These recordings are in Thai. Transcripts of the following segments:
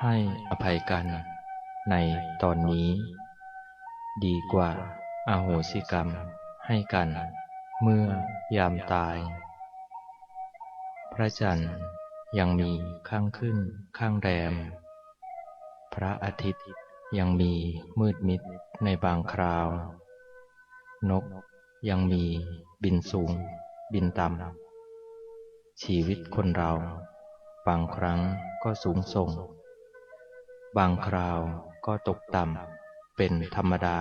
ให้อภัยกันในตอนนี้ ดีกว่าอาโหสิกรรมให้กันเมื่อยามตาย พระจันทร์ยังมีข้างขึ้นข้างแรม พระอาทิตย์ยังมีมืดมิดในบางคราว นกยังมีบินสูง บินต่ำชีวิตคนเรา บางครั้งก็สูงส่ง บางคราวก็ตกต่ำเป็นธรรมดา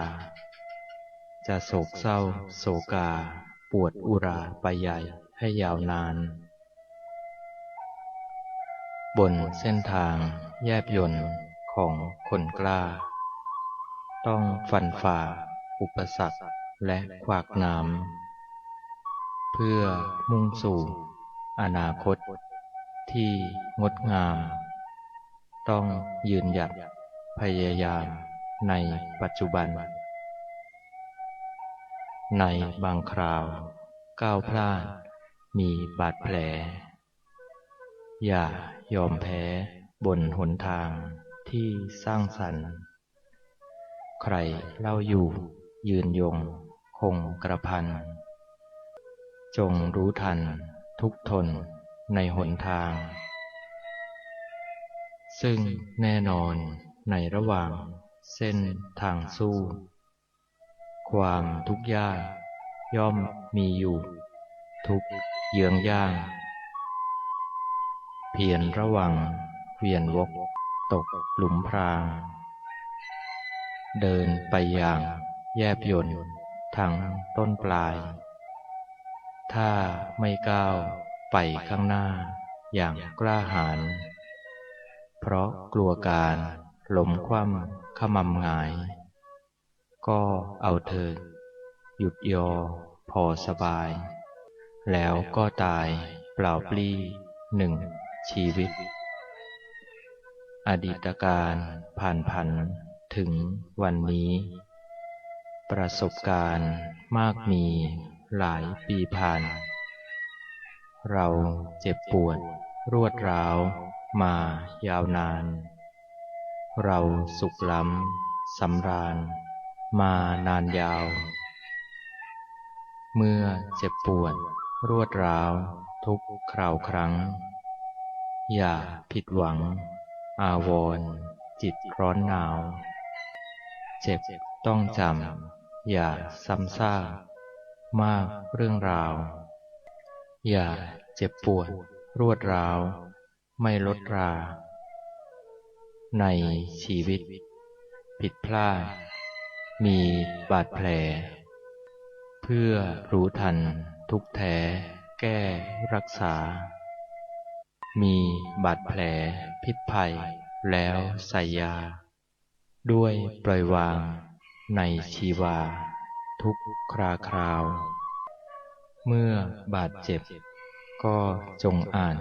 จะโศกเศร้า โศกา ปวดอุราไปใหญ่ให้ยาวนาน บนเส้นทางแยบยนต์ของคนกล้า ต้องฟันฝ่า อุปสรรคและขวากหน้ำเพื่อมุ่งสู่อนาคตที่งดงาม ต้องยืนหยัด พยายามในปัจจุบัน ในบางคราว ก้าวพลาด มีบาดแผล อย่ายอมแพ้บนหนทางที่สร้างสรรค์ ใครเล่าอยู่ยืนยง คงกระพัน จงรู้ทันทุกทนในหนทาง ซึ่งแน่นอนในระหว่างเส้นทางสู้ ความทุกข์ยากย่อมมีอยู่ ทุกเยื้องย่าง เพียรระวังเวียนวกตกหลุมพราง เดินไปอย่างแยบยนทั้งต้นปลาย ถ้าไม่ก้าวไปข้างหน้าอย่างกล้าหาญ เพราะกลัวการหลมคว่ำขมำงาย ก็เอาเถิดหยุดยอ พอสบาย แล้วก็ตายเปล่าปลี้หนึ่งชีวิต อดีตการผ่านผันถึงวันนี้ ประสบการณ์มากมีหลายปีผ่าน เราเจ็บปวดรวดร้าว มายาวนาน เราสุขล้ำสำราญ มานานยาว เมื่อเจ็บปวด รวดร้าว ทุกคราวครั้ง อย่าผิดหวัง อาวรจิตร้อนหนาว เจ็บต้องจำ อย่าซ้ำซากมากเรื่องราว อย่าเจ็บปวด รวดร้าว ไม่ลดรา ในชีวิต ผิดพลาด มีบาดแผล เพื่อรู้ทันทุกแท้ แก้รักษา มีบาดแผลพิษภัย แล้วใส่ยา ด้วยปล่อยวางในชีวา ทุกคราคราว เมื่อบาดเจ็บ ก็จงอ่าน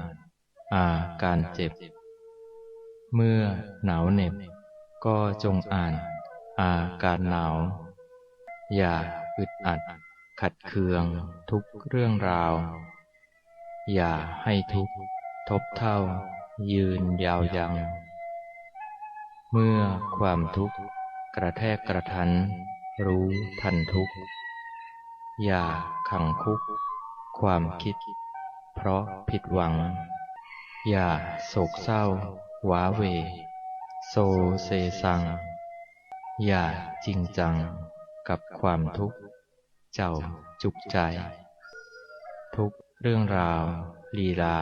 อาการเจ็บ เมื่อหนาวเหน็บ ก็จงอ่านอาการหนาว อย่าอึดอัด ขัดเคืองทุกเรื่องราว อย่าให้ทุกทบเท่า ยืนยาวยัง เมื่อความทุกข์กระแทกกระทัน รู้ทันทุกข์ อย่าขังคุก ความคิด เพราะผิดหวัง อย่าโศกเศร้า หวาเว โซเซซัง อย่าจริงจังกับความทุกข์ เจ้าจุกใจ ทุกเรื่องราว ลีลา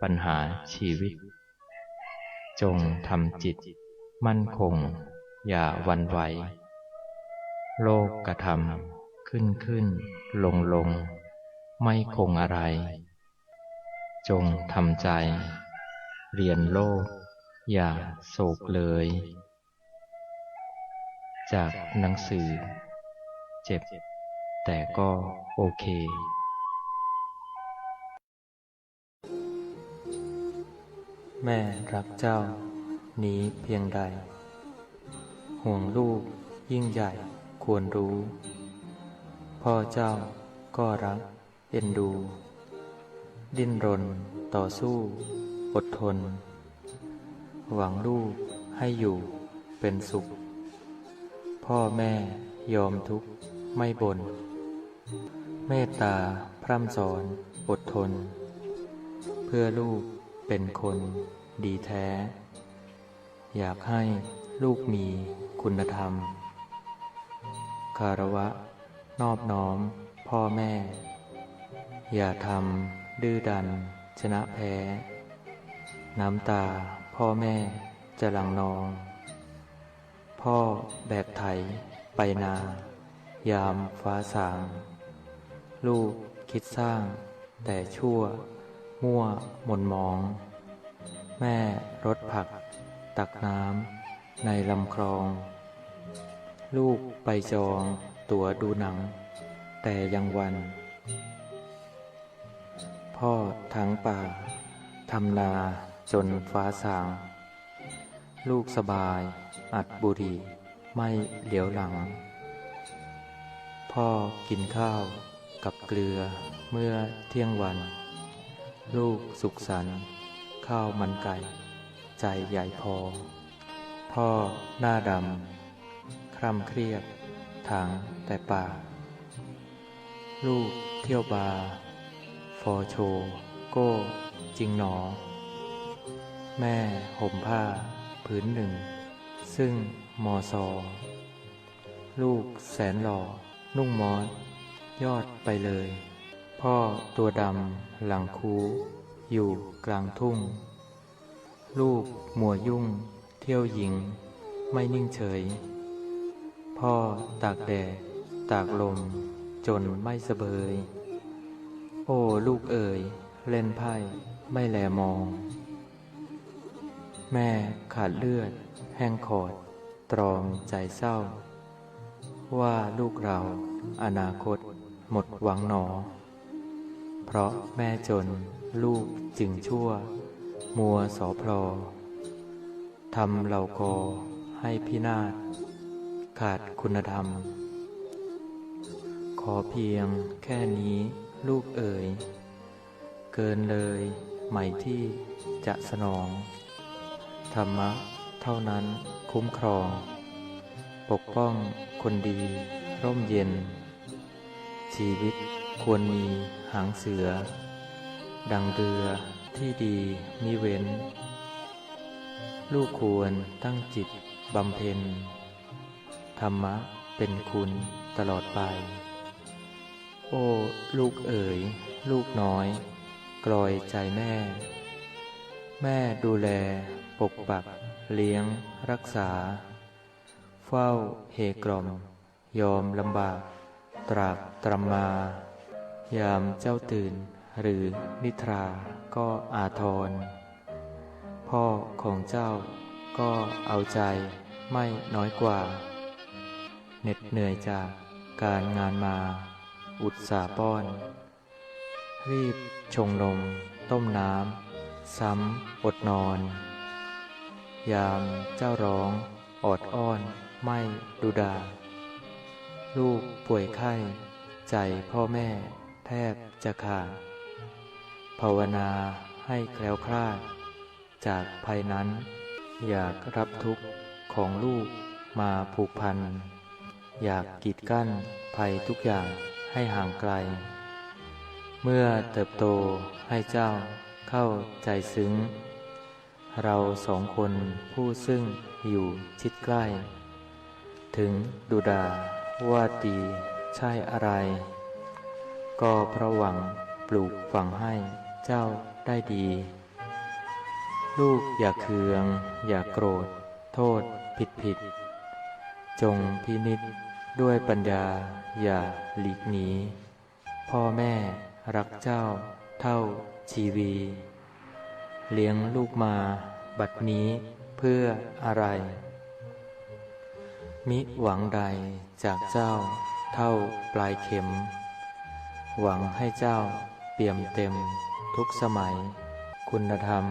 ปัญหาชีวิต จงทำจิต มั่นคง อย่าวันไหว โลกกระทำขึ้นขึ้นลงลงไม่คงอะไร จงทำใจ เรียนโลก อย่าโศกเลย จากหนังสือ เจ็บ แต่ก็โอเคแม่รักเจ้า นี้เพียงใด ห่วงลูกยิ่งใหญ่ควรรู้ พ่อเจ้าก็รักเอ็นดู ดิ้นรนต่อสู้ อดทน หวังลูกให้อยู่เป็นสุข พ่อแม่ยอมทุกข์ไม่บน่นเมตตาพร่ำสอนอดทน เพื่อลูกเป็นคนดีแท้ อยากให้ลูกมีคุณธรรม คารวะ นอบน้อม พ่อแม่ อย่าทำดื้อดันชนะแพ้ น้ำตา พ่อแม่จะหลังนอง พ่อแบกไถ ไปนา ยามฟ้าสาง ลูกคิดสร้าง แต่ชั่ว มั่วหม่นมอง แม่รถผัก ตักน้ำในลำคลอง ลูกไปจองตั๋วดูหนัง แต่ยังวัน พ่อทั้งป่าทำนา จนฟ้าสาง ลูกสบาย อัดบุรีไม่เหลียวหลัง พ่อกินข้าวกับเกลือเมื่อเที่ยงวัน ลูกสุขสันต์ข้าวมันไก่ ใจใหญ่พอ พ่อหน้าดำ คร่ำเครียดทางแต่ปากลูกเที่ยวบาร์ฟอโช โก้ จริงหนอ แม่ห่มผ้า ผืนหนึ่ง ซึ่งมอซอ ลูกแสนหล่อ นุ่งมอสยอดไปเลย พ่อตัวดำหลังคูอยู่กลางทุ่ง ลูกมัวยุ่ง เที่ยวหญิง ไม่นิ่งเฉย พ่อตากแดด ตากลม จนไม่สะเบย โอ้ลูกเอ๋ย เล่นไพ่ไม่แลมอง แม่ขาดเลือด แห้งขอด ตรอมใจเศร้า ว่าลูกเราอนาคตหมดหวังหนอ เพราะแม่จนลูกจึงชั่ว มัวสอพลอทำเหล่ากอให้พินาศ ขาดคุณธรรม ขอเพียงแค่นี้ลูกเอ๋ย เกินเลยไหมที่จะสนอง ธรรมะ เท่านั้นคุ้มครอง ปกป้องคนดี ร่มเย็น ชีวิตควรมีหางเสือ ดังเรือที่ดีมิเว้น ลูกควรตั้งจิตบำเพ็ญ ธรรมะเป็นคุณตลอดไป โอ้ ลูกเอ๋ย ลูกน้อย กลอยใจแม่ แม่ดูแล ปกปัก เลี้ยง รักษา เฝ้าเฮกลมยอมลำบาก ตรากตรำมา ยามเจ้าตื่น หรือนิทราก็อาทร พ่อของเจ้าก็เอาใจไม่น้อยกว่า เหน็ดเหนื่อยจากการงานมา อุตสาป้อน รีบชงนม ต้มน้ำ ซ้ำอดนอน ยามเจ้าร้องออดอ้อน ไม่ดูดา ลูกป่วยไข้ ใจพ่อแม่แทบจะขาดภาวนาให้แคล้วคลาด จากภัยนั้น อยากรับทุกข์ของลูกมาผูกพัน อยากกีดกั้นภัยทุกอย่างให้ห่างไกล เมื่อเติบโตให้เจ้าเข้าใจซึ้ง เราสองคนผู้ซึ่งอยู่ชิดใกล้ ถึงดูดาว่าดีใช่อะไร ก็พระหวังปลูกฝังให้เจ้าได้ดี ลูกอย่าเคือง อย่าโกรธ โทษผิดผิด จงพินิษด้วยปัญญาอย่าหลีกหนี พ่อแม่รักเจ้าเท่าชีวี เลี้ยงลูกมา บัดนี้เพื่ออะไร มิหวังใดจากเจ้าเท่าปลายเข็ม หวังให้เจ้าเปี่ยมเต็มทุกสมัย คุณธรรม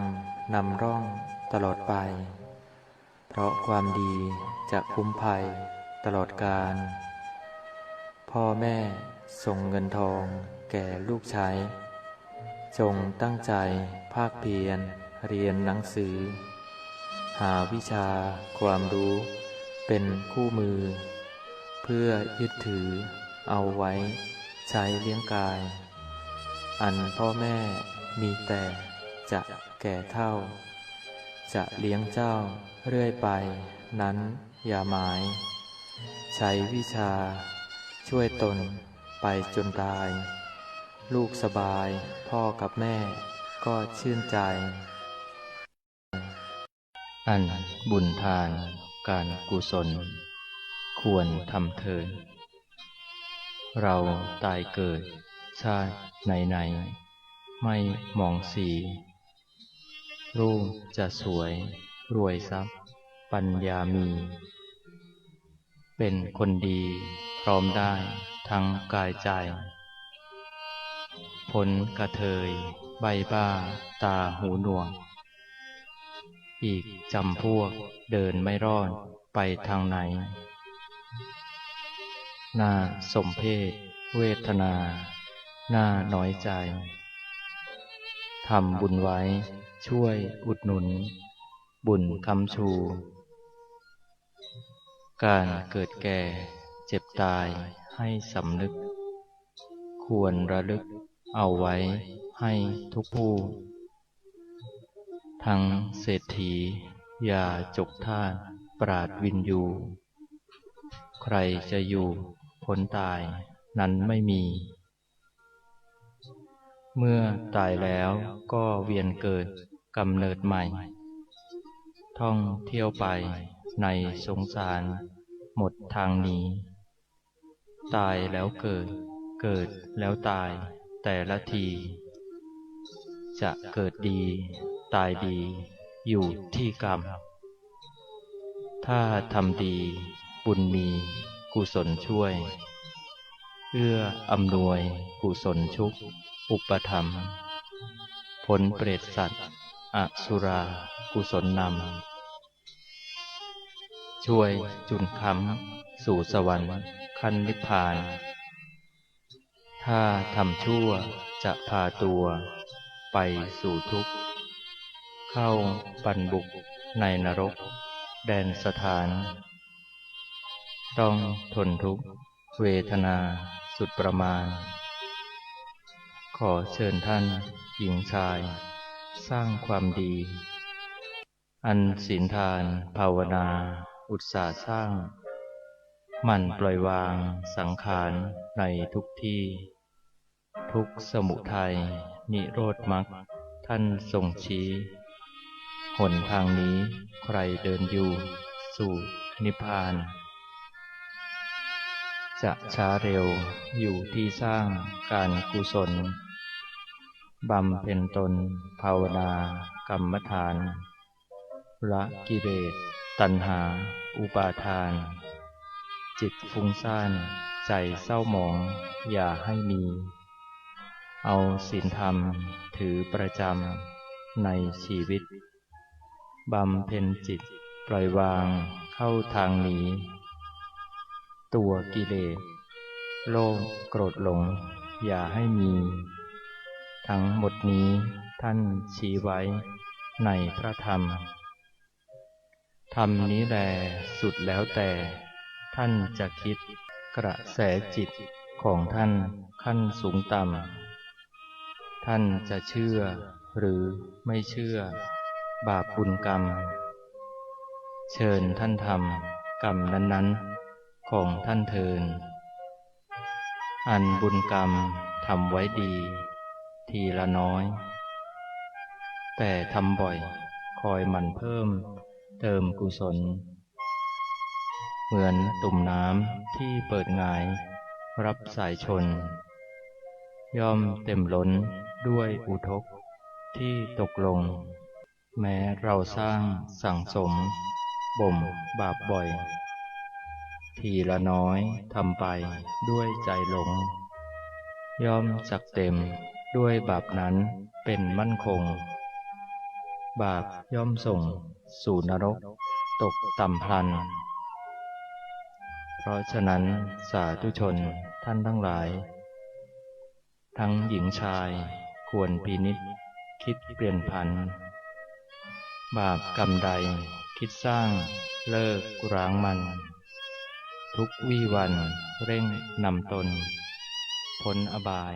นำร่องตลอดไป เพราะความดีจะคุ้มภัยตลอดกาลพ่อแม่ส่งเงินทองแก่ลูกใช้ จงตั้งใจ ภาคเพียร เรียนหนังสือ หาวิชา ความรู้ เป็นคู่มือ เพื่อยึดถือ เอาไว้ ใช้เลี้ยงกาย อันพ่อแม่มีแต่จะแก่เท่า จะเลี้ยงเจ้าเรื่อยไป นั้นอย่าหมาย ใช้วิชา ช่วยตนไปจนตาย ลูกสบาย พ่อกับแม่ก็ชื่นใจ อันบุญทาน การกุศล ควรทำเถิดเราตายเกิด ชาติไหนไหนๆไม่มองสี รูปจะสวย รวยทรัพย์ ปัญญามี เป็นคนดีพร้อมได้ทั้งกายใจ ผลกระเทย ใบบ้า ตาหูหนวก อีกจำพวกเดินไม่รอดไปทางไหนน่าสมเพศ เวทนาน่าน้อยใจ ทำบุญไว้ช่วยอุดหนุน บุญคำชู การเกิดแก่เจ็บตายให้สำนึก ควรระลึก เอาไว้ให้ทุกผู้ ทั้งเศรษฐีอย่าจกท่าปราดวินยู ใครจะอยู่พ้นตายนั้นไม่มี เมื่อตายแล้วก็เวียนเกิดกำเนิดใหม่ ท่องเที่ยวไปในสงสารหมดทางหนี้ตายแล้วเกิด เกิดแล้วตาย แต่ละที จะเกิดดีตายดีอยู่ที่กรรม ถ้าทำดีบุญมีกุศลช่วย เอื้ออำนวยกุศลชุก อุปธรรม ผลเปรตสัตว์อสุรากุศลนำ ช่วยจุนคำสู่สวรรค์ขั้นนิพพาน ถ้าทำชั่วจะพาตัวไปสู่ทุกข์ เข้าปันบุกในนรก แดนสถาน ต้องทนทุกข์ เวทนาสุดประมาณ ขอเชิญท่านหญิงชาย สร้างความดี อันศีลทานภาวนา อุตสาห์สร้าง มันปล่อยวางสังขารในทุกที่ ทุกสมุทัยนิโรธมรรคท่านทรงชี้ หนทางนี้ใครเดินอยู่สู่นิพพาน จะช้าเร็วอยู่ที่สร้างการกุศลบำเพ็ญตนภาวนากรรมฐาน ละกิเลสตัณหา อุปาทาน จิตฟุ้งซ่าน ใจเศร้าหมอง อย่าให้มี เอาศีลธรรมถือประจำในชีวิต บำเพ็ญจิตปล่อยวางเข้าทางหนีตัวกิเลส โลภโกรธหลง อย่าให้มี ทั้งหมดนี้ท่านชี้ไว้ในพระธรรมธรรมนี้แลสุดแล้วแต่ ท่านจะคิดกระแสจิตของท่านขั้นสูงต่ำ ท่านจะเชื่อหรือไม่เชื่อบาปบุญกรรม เชิญท่านทำกรรมนั้นๆ ของท่านเทิน อันบุญกรรมทำไว้ดี ทีละน้อย แต่ทำบ่อยคอยหมั่นเพิ่มเติมกุศล เหมือนตุ่มน้ำที่เปิดงาย รับสายชน ย่อมเต็มล้นด้วยอุทกที่ตกลง แม้เราสร้างสั่งสม บ่มบาปบ่อย ทีละน้อยทำไปด้วยใจหลง ย่อมจักเต็มด้วยบาปนั้นเป็นมั่นคง บาปย่อมส่งสู่นรก ตกต่ำพลัน เพราะฉะนั้นสาธุชนท่านทั้งหลาย ทั้งหญิงชายควรพินิษคิดเปลี่ยนพันบาปกรรมใดคิดสร้างเลิกร้างมัน ทุกวี่วันเร่งนำตน พ้นอบาย